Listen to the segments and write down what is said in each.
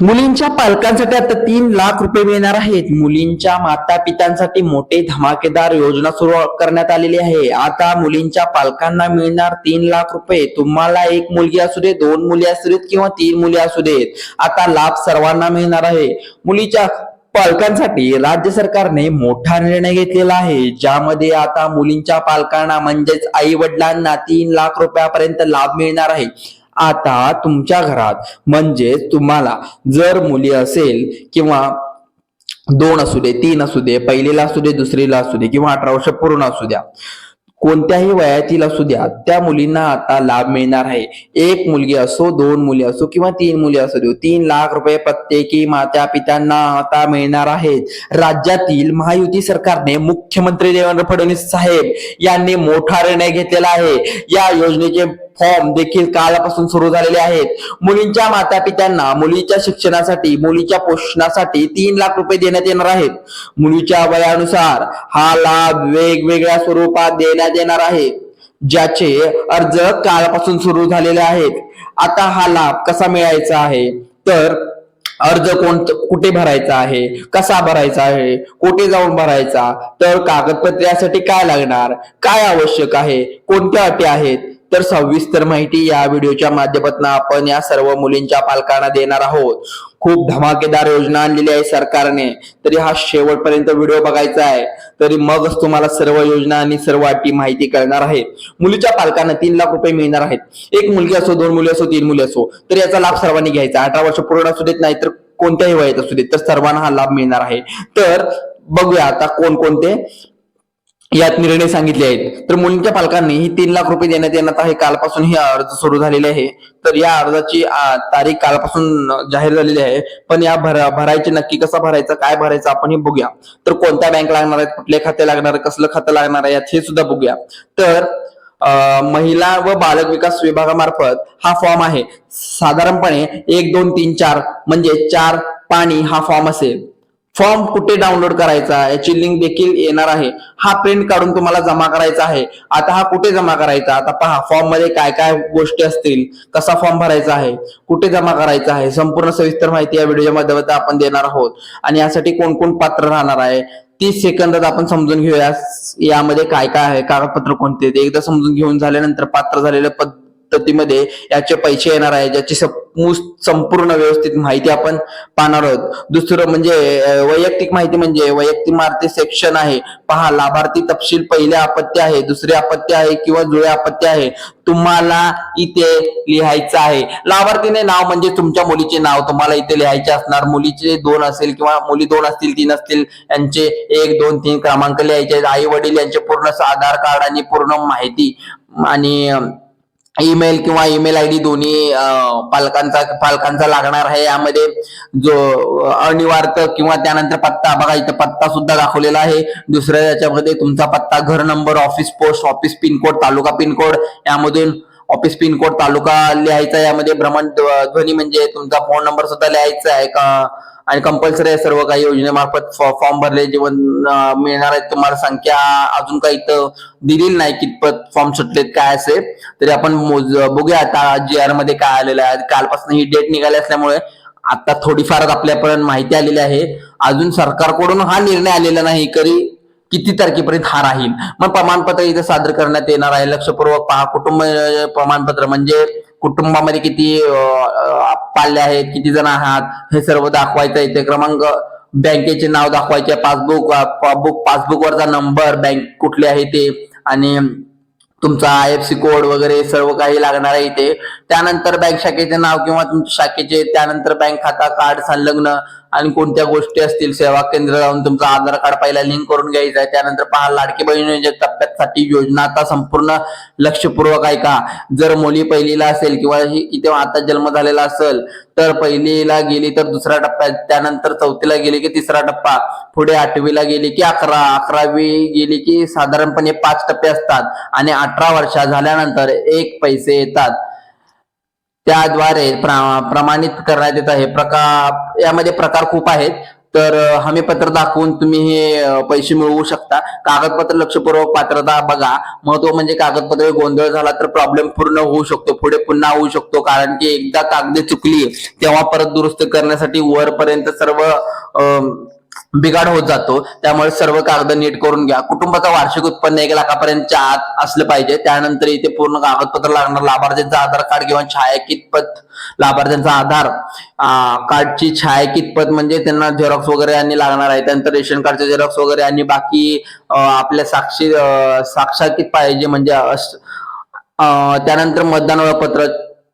मुलींच्या पालकांसाठी आता तीन लाख रुपये मिळणार आहेत. मुलींच्या माता पित्यांसाठी मोठे धमाकेदार योजना सुरू करण्यात आलेली आहे. आता मुलींच्या पालकांना मिळणार तीन लाख रुपये. तुम्हाला एक मुलगी असू दे दोन मुली असू देत किंवा तीन मुली असू देत आता लाभ सर्वांना मिळणार आहे. मुलीच्या पालकांसाठी राज्य सरकारने मोठा निर्णय घेतलेला आहे. ज्यामध्ये आता मुलींच्या पालकांना म्हणजेच आई वडिलांना तीन लाख रुपयापर्यंत लाभ मिळणार आहे. आता तुमच्या घरात म्हणजेच तुम्हाला जर मुली असेल किंवा दोन असू दे तीन असू दे पहिलीला असू दे दुसरीला असू दे किंवा अठरा वर्ष पूर्ण असू द्या कोणत्याही वयातील असू द्या त्या मुलींना आता लाभ मिळणार आहे. एक मुलगी असो दोन मुली असो किंवा तीन मुली असू दे तीन लाख रुपये प्रत्येकी माता पित्यांना आता मिळणार आहेत. राज्यातील महायुती सरकारने मुख्यमंत्री देवेंद्र फडणवीस साहेब यांनी मोठा निर्णय घेतलेला आहे. या योजनेचे फॉर्म देखील कालपासून सुरू झालेले आहेत. मुलींच्या माता पित्यांना मुलीच्या शिक्षणासाठी मुलीच्या पोषणासाठी तीन लाख रुपये देण्यात येणार आहेत. मुलीच्या वयानुसार हा लाभ वेगवेगळ्या स्वरूपात देण्यात येणार आहे. ज्याचे अर्ज कालपासून सुरू झालेले आहेत. आता हा लाभ कसा मिळायचा आहे? तर अर्ज कोण कुठे भरायचा आहे? कसा भरायचा आहे? कुठे जाऊन भरायचा? तर कागदपत्र यासाठी काय लागणार? काय आवश्यक आहे? कोणत्या अटी आहेत? तर सविस्तर माहिती या व्हिडिओच्या माध्यमातून आपण या सर्व मुलींच्या पालकांना देणार आहोत. खूप धमाकेदार योजना आणलेली आहे सरकारने. तरी हा शेवटपर्यंत व्हिडिओ बघायचा आहे. तरी मगच तुम्हाला सर्व योजना आणि सर्व अटी माहिती कळणार आहे मुलीच्या पालकांना तीन लाख रुपये मिळणार आहेत. एक मुलगी असो दोन मुली असो तीन मुली असो तर याचा लाभ सर्वांनी घ्यायचा. अठरा वर्ष पूर्ण असू देत नाही तर कोणत्याही वयात असू देत तर सर्वांना हा लाभ मिळणार आहे. तर बघूया आता कोणकोणते यात निर्णय सांगितले आहेत. तर मुलींच्या पालकांनी ही तीन लाख रुपये देण्यात येण्यात आहे. कालपासून हे अर्ज सुरू झालेले आहे. तर या अर्जाची तारीख कालपासून जाहीर झालेली आहे. पण या भरा भरायचे नक्की कसा भरायचा काय भरायचं आपण हे बघूया. तर कोणत्या बँक लागणार आहेत कुठले खाते लागणार आहे कसलं खातं लागणार आहे यात हे सुद्धा बघूया. तर आ, महिला व बालक विकास विभागामार्फत हा फॉर्म आहे. साधारणपणे एक दोन तीन चार म्हणजे चार पाणी हा फॉर्म असेल. फॉर्म कुठे डाउनलोड करायचा याची लिंक देखील येणार आहे. हा प्रिंट काढून तुम्हाला जमा करायचा आहे. आता हा कुठे जमा करायचा? आता पहा फॉर्ममध्ये काय काय गोष्टी असतील कसा फॉर्म भरायचा आहे कुठे जमा करायचा आहे संपूर्ण सविस्तर माहिती या व्हिडिओच्या माध्यमातून आपण देणार आहोत. आणि यासाठी कोण कोण पात्र राहणार आहे तीस सेकंदात आपण समजून घेऊया यामध्ये काय काय आहे कागदपत्र कोणते ते एकदा समजून घेऊन झाल्यानंतर पात्र झालेल्या पद्धतीमध्ये याचे पैसे येणार आहे ज्याची संपूर्ण व्यवस्थित माहिती आपण पाहणार आहोत. दुसरं म्हणजे वैयक्तिक माहिती म्हणजे वैयक्तिक मारती सेक्शन आहे. पहा लाभार्थी तपशील पहिले आपत्ती आहे दुसरे आपत्ती आहे किंवा जुळे आपत्ती आहे. तुम्हाला इथे लिहायचं आहे. लाभार्थीने नाव म्हणजे तुमच्या मुलीचे नाव. तुम्हाला इथे लिहायचे असणार. मुलीचे दोन असेल किंवा मुली दोन असतील तीन असतील यांचे एक दोन तीन क्रमांक लिहायचे आई वडील यांचे पूर्ण आधार कार्ड आणि पूर्ण माहिती आणि ईमेल किंवा ईमेल आय डी दोन्ही पालकांचा पालकांचा लागणार आहे. यामध्ये जो अनिवार्य किंवा त्यानंतर पत्ता बघा इथं पत्ता सुद्धा दाखवलेला आहे. दुसऱ्या याच्यामध्ये तुमचा पत्ता घर number office post office pin code taluka pin code यामधून ऑफिस पिनकोड तालुका लिहायचा आहे. यामध्ये भ्रमण ध्वनी म्हणजे तुमचा फोन नंबर सुद्धा लिहायचा आहे का? आणि कंपल्सरी आहे सर्व काही योजनेमार्फत फॉर्म भरले जेवण मिळणार आहे तुम्हाला संख्या अजून काही इथं दिलेली नाही कितपत फॉर्म सुटलेत काय असे तरी आपण मोज बघूया आता जी आरमध्ये काय आलेलं आहे. कालपासून ही डेट निघाली असल्यामुळे आता थोडीफार आपल्यापर्यंत माहिती आलेली आहे. अजून सरकारकडून हा निर्णय आलेला नाही करी किती तारखेपर्यंत हा राहील? मग प्रमाणपत्र इथे सादर करण्यात येणार आहे. लक्षपूर्वक पहा कुटुंब प्रमाणपत्र म्हणजे कुटुंबामध्ये किती अं, पाल्ले आहेत किती जण आहात हे सर्व दाखवायचं इथे क्रमांक बँकेचे नाव दाखवायचे पासबुक बुक पासबुक वरचा नंबर बँक कुठली आहे ते. आणि तुमचा आय एफ सी कोड वगैरे सर्व काही लागणार आहे इथे. त्यानंतर बँक शाखेचे नाव किंवा तुमच्या शाखेचे त्यानंतर बँक खाता कार्ड संलग्न आणि कोणत्या गोष्टी असतील सेवा केंद्र जाऊन तुमचं आधार कार्ड पहिला लिंक करून घ्यायचं आहे. त्यानंतर पहा लाडकी बहिणीच्या टप्प्यासाठी योजना आता संपूर्ण लक्षपूर्वक आहे का जर मुली पहिलीला असेल किंवा ही इथे आता जन्म झालेला असेल तर पहिलीला गेली तर दुसरा टप्पा त्यानंतर चौथीला गेली की तिसरा टप्पा पुढे आठवीला गेली की अकरा अकरावी गेली की साधारणपणे पाच टप्पे असतात आणि अठरा वर्षा झाल्यानंतर एक पैसे येतात. त्याद्वारे प्रमाणित करण्यात येत. आहे प्रकार यामध्ये प्रकार खूप आहेत. तर हमीपत्र दाखवून तुम्ही हे पैसे मिळवू शकता. कागदपत्र लक्षपूर्वक पात्रता बघा. महत्त्व म्हणजे कागदपत्र गोंधळ झाला तर प्रॉब्लेम पूर्ण होऊ शकतो. पुढे पुन्हा होऊ शकतो. कारण की एकदा कागदे चुकली तेव्हा परत दुरुस्त करण्यासाठी वरपर्यंत सर्व अं, बिघाड होत जातो. त्यामुळे सर्व कागद नीट करून घ्या. कुटुंबाचं वार्षिक उत्पन्न एक लाखापर्यंतच्या आत असलं पाहिजे. त्यानंतर इथे पूर्ण कागदपत्र लागणार. लाभार्थ्यांचं आधार कार्ड किंवा छायाकित पत लाभार्थ्यांचा आधार कार्डची छायाकित पत म्हणजे त्यांना झेरॉक्स वगैरे आणि लागणार आहे. त्यानंतर रेशन कार्डचे झेरॉक्स वगैरे आणि बाकी आपल्या साक्षी अं, पाहिजे म्हणजे अस- त्यानंतर मतदान ओळखपत्र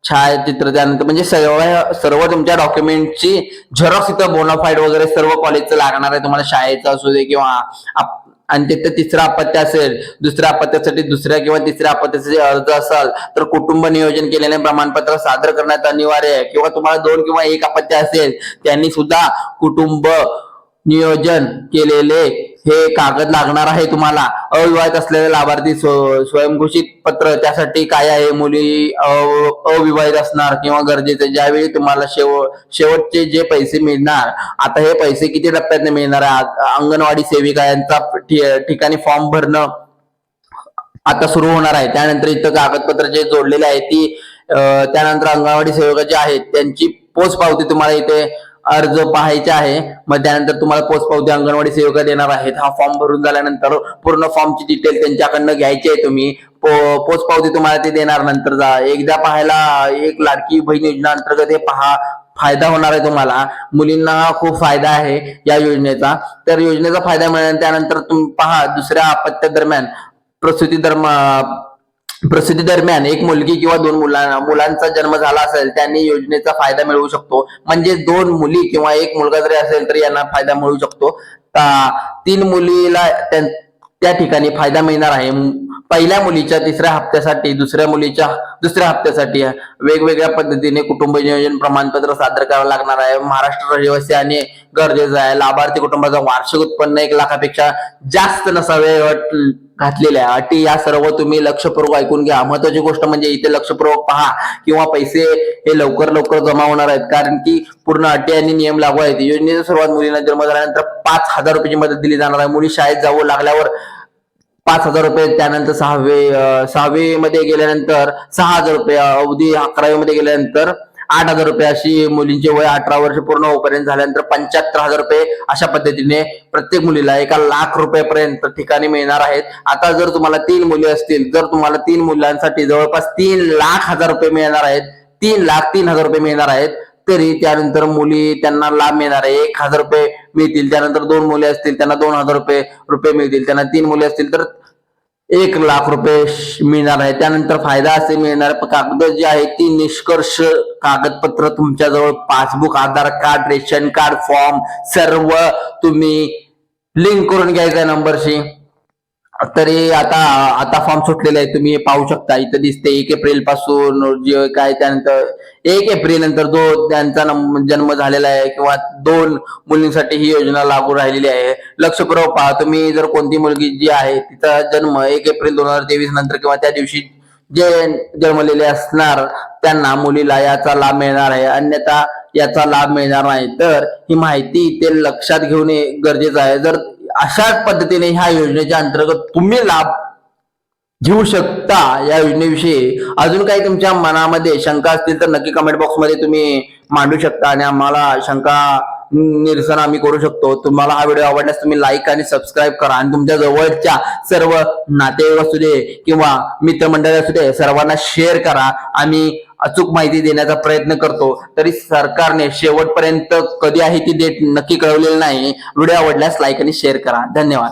छायाचित्र त्यानंतर म्हणजे सर्व सर्व तुमच्या डॉक्युमेंटची झेरॉक्स इथं बोनाफाईड वगैरे सर्व कॉलेजचं लागणार आहे. तुम्हाला शाळेचं असू दे किंवा आप- आणि तिथं तिसरं अपत्य असेल दुसऱ्या अपत्यासाठी दुसऱ्या किंवा तिसऱ्या अपत्यासाठी अर्ज असाल तर कुटुंब नियोजन केलेले प्रमाणपत्र सादर करण्यात अनिवार्य आहे. किंवा तुम्हाला दोन किंवा एक अपत्य असेल त्यांनी सुद्धा कुटुंब नियोजन केलेले हे कागद लागणार आहे तुम्हाला. अविवाहित असलेले लाभार्थी स्वयंघोषित पत्र त्यासाठी काय आहे मुली अविवाहित असणार किंवा गरजेचे? ज्यावेळी तुम्हाला शेव शेवटचे जे पैसे मिळणार आता हे पैसे किती टप्प्यात मिळणार आहे? अंगणवाडी सेविका यांचा ठिकाणी फॉर्म भरणं आता सुरू होणार आहे. त्यानंतर इथं कागदपत्र जे जोडलेले आहेत ती त्यानंतर अंगणवाडी सेविका जे आहेत त्यांची पोच पावती तुम्हाला इथे अर्ज पाहायचे आहे. मग त्यानंतर तुम्हाला पोस्ट पावती अंगणवाडी सेविका देणार आहेत. हा फॉर्म भरून झाल्यानंतर पूर्ण फॉर्मची डिटेल त्यांच्याकडनं घ्यायची आहे तुम्ही. पोस्ट पावती तुम्हाला ते देणार नंतर जा. एकदा पाहायला एक लाडकी बहीण योजना अंतर्गत हे पहा. फायदा होणार आहे तुम्हाला. मुलींना खूप फायदा आहे या योजनेचा. तर योजनेचा फायदा मिळेल त्यानंतर तुम्ही पहा दुसऱ्या अपत्या दरम्यान प्रसूती दरम्यान प्रसिद्धी दरम्यान एक मुलगी किंवा दोन मुलांना मुलांचा जन्म झाला असेल त्यांनी योजनेचा फायदा मिळवू शकतो. म्हणजे दोन मुली किंवा एक मुलगा जरी असेल तरी यांना फायदा मिळू शकतो. तीन मुलीला त्या ठिकाणी फायदा मिळणार आहे. पहिल्या मुलीच्या तिसऱ्या हप्त्यासाठी दुसऱ्या मुलीच्या दुसऱ्या हप्त्यासाठी वेगवेगळ्या पद्धतीने कुटुंब नियोजन प्रमाणपत्र सादर करावं लागणार आहे. महाराष्ट्र रहिवासी आणि गरजेचं आहे. लाभार्थी कुटुंबाचं वार्षिक उत्पन्न एक लाखापेक्षा जास्त नसावे घातलेल्या आहे. अटी या सर्व तुम्ही लक्षपूर्वक ऐकून घ्या. महत्वाची गोष्ट म्हणजे इथे लक्षपूर्वक पहा किंवा पैसे हे लवकर लवकर जमा होणार आहेत. कारण की पूर्ण अटी आणि नियम लागू आहेत. योजनेची सुरुवात मुलींना जन्म झाल्यानंतर पाच हजार रुपयाची मदत दिली जाणार आहे. मुली शाळेत जाऊ लागल्यावर पाच हजार रुपये त्यानंतर सहावे सहावी मध्ये गेल्यानंतर सहा हजार रुपये अवधी अकरावी मध्ये गेल्यानंतर आठ हजार रुपये अशी मुलींचे वय अठरा वर्ष पूर्ण होईपर्यंत झाल्यानंतर पंच्याहत्तर हजार रुपये अशा पद्धतीने प्रत्येक मुलीला एका लाख रुपयापर्यंत ठिकाणी मिळणार आहेत. आता जर तुम्हाला तीन मुली असतील तर तुम्हाला तीन मुलांसाठी जवळपास तीन लाख हजार रुपये मिळणार आहेत तीन लाख तीन हजार रुपये मिळणार आहेत तरी त्यानंतर मुली त्यांना लाभ मिळणार आहे. एक हजार रुपये मिळतील त्यानंतर दोन मुले असतील त्यांना दोन हजार रुपये रुपये मिळतील त्यांना तीन मुले असतील तर एक लाख रुपये मिळणार आहे. त्यानंतर फायदा असे मिळणार कागद जी आहे ती निष्कर्ष कागदपत्र तुमच्याजवळ passbook Aadhaar card ration card form सर्व तुम्ही लिंक करून घ्यायचा नंबरशी. तरी आता आता फॉर्म सुटलेला आहे तुम्ही पाहू शकता. इथं दिसते एक एप्रिलपासून जे काय त्यानंतर एक एप्रिल नंतर जो त्यांचा जन्म झालेला आहे किंवा दोन मुलींसाठी ही योजना लागू राहिलेली आहे. लक्षपूर्वक पहा. तुम्ही जर कोणती मुलगी जी आहे तिचा जन्म एक एप्रिल दोन हजार तेवीस नंतर किंवा त्या दिवशी जे जन्मलेले असणार त्यांना मुलीला याचा लाभ मिळणार आहे. अन्यथा याचा लाभ मिळणार नाही. तर ही माहिती ते लक्षात घेऊन गरजेचं आहे. जर अशाच पद्धतीने ह्या योजनेच्या अंतर्गत तुम्ही लाभ घेऊ शकता या योजनेविषयी. अजून काही तुमच्या मनामध्ये शंका असतील तर नक्की कमेंट बॉक्समध्ये तुम्ही मांडू शकता आणि आम्हाला शंका निरसन आम्ही करू शकतो. तुम्हाला हा व्हिडिओ आवडल्यास तुम्ही लाईक आणि सबस्क्राईब करा. आणि तुमच्या जवळच्या सर्व नातेवाईक असू दे किंवा मित्रमंडळी असू दे सर्वांना शेअर करा. आम्ही अचूक माहिती देण्याचा प्रयत्न करतो तरी सरकारने शेवटपर्यंत कधी आहे ती डेट नक्की कळवलेली नाही. व्हिडिओ आवडल्यास लाईक आणि शेअर करा. धन्यवाद.